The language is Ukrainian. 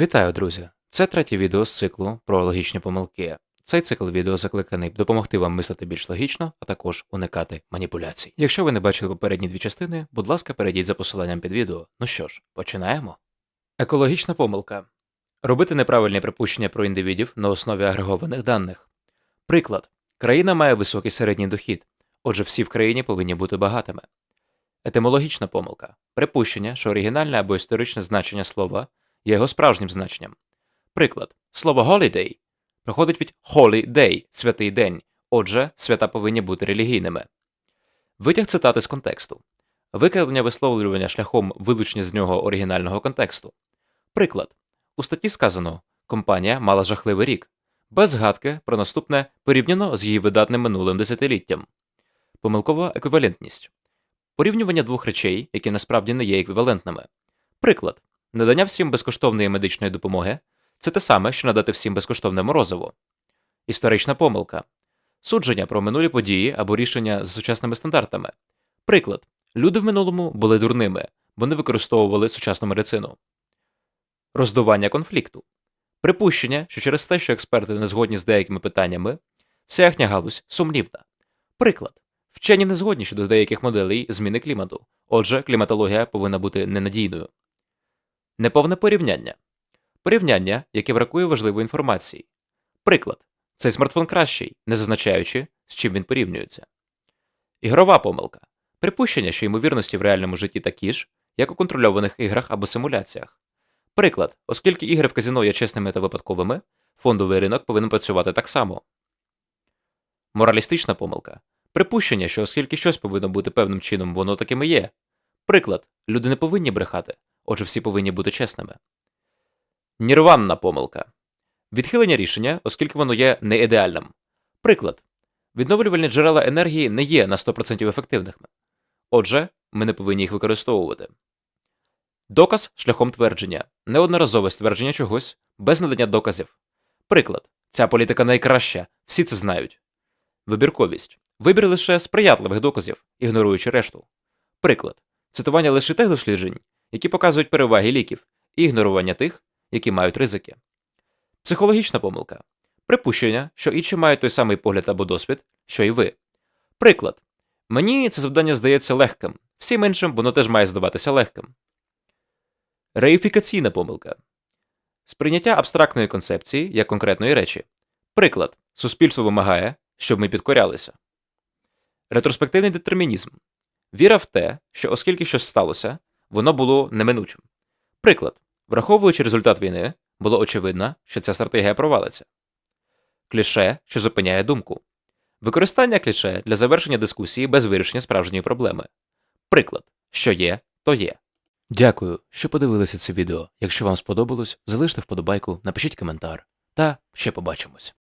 Вітаю, друзі! Це третє відео з циклу про логічні помилки. Цей цикл відео закликаний допомогти вам мислити більш логічно, а також уникати маніпуляцій. Якщо ви не бачили попередні дві частини, будь ласка, перейдіть за посиланням під відео. Ну що ж, починаємо. Екологічна помилка. Робити неправильні припущення про індивідів на основі агрегованих даних. Приклад. Країна має високий середній дохід, отже, всі в країні повинні бути багатими. Етимологічна помилка. Припущення, що оригінальне або історичне значення слова є його справжнім значенням. Приклад. Слово holiday проходить від holy day – святий день, отже, свята повинні бути релігійними. Витяг цитати з контексту. Викривлення висловлювання шляхом вилучення з нього оригінального контексту. Приклад. У статті сказано компанія мала жахливий рік, без згадки про наступне порівняно з її видатним минулим десятиліттям. Помилкова еквівалентність. Порівнювання двох речей, які насправді не є еквівалентними. Приклад. Надання всім безкоштовної медичної допомоги це те саме, що надати всім безкоштовне морозиво. Історична помилка. Судження про минулі події або рішення з сучасними стандартами. Приклад. Люди в минулому були дурними, вони використовували сучасну медицину. Роздування конфлікту. Припущення, що через те, що експерти не згодні з деякими питаннями, вся їхня галузь сумнівна. Приклад. Вчені не згодні щодо деяких моделей зміни клімату, отже, кліматологія повинна бути ненадійною. Неповне порівняння. Порівняння, яке бракує важливої інформації. Приклад. Цей смартфон кращий, не зазначаючи, з чим він порівнюється. Ігрова помилка. Припущення, що ймовірності в реальному житті такі ж, як у контрольованих іграх або симуляціях. Приклад, оскільки ігри в казино є чесними та випадковими, фондовий ринок повинен працювати так само. Моралістична помилка. Припущення, що оскільки щось повинно бути певним чином, воно таким і є. Приклад, люди не повинні брехати, отже, всі повинні бути чесними. Нірванна помилка. Відхилення рішення, оскільки воно є не ідеальним. Приклад. Відновлювальні джерела енергії не є на 100% ефективними. Отже, ми не повинні їх використовувати. Доказ шляхом твердження. Неодноразове ствердження чогось без надання доказів. Приклад. Ця політика найкраща, всі це знають. Вибірковість. Вибір лише сприятливих доказів, ігноруючи решту. Приклад. Цитування лише тих досліджень, які показують переваги ліків, і ігнорування тих, які мають ризики. Психологічна помилка. Припущення, що інші мають той самий погляд або досвід, що і ви. Приклад. Мені це завдання здається легким, всім іншим воно теж має здаватися легким. Реїфікаційна помилка. Сприйняття абстрактної концепції як конкретної речі. Приклад. Суспільство вимагає, щоб ми підкорялися. Ретроспективний детермінізм. Віра в те, що оскільки щось сталося, воно було неминучим. Приклад. Враховуючи результат війни, було очевидно, що ця стратегія провалиться. Кліше, що зупиняє думку. Використання кліше для завершення дискусії без вирішення справжньої проблеми. Приклад, що є, то є. Дякую, що подивилися це відео. Якщо вам сподобалось, залиште вподобайку, напишіть коментар. Та ще побачимось.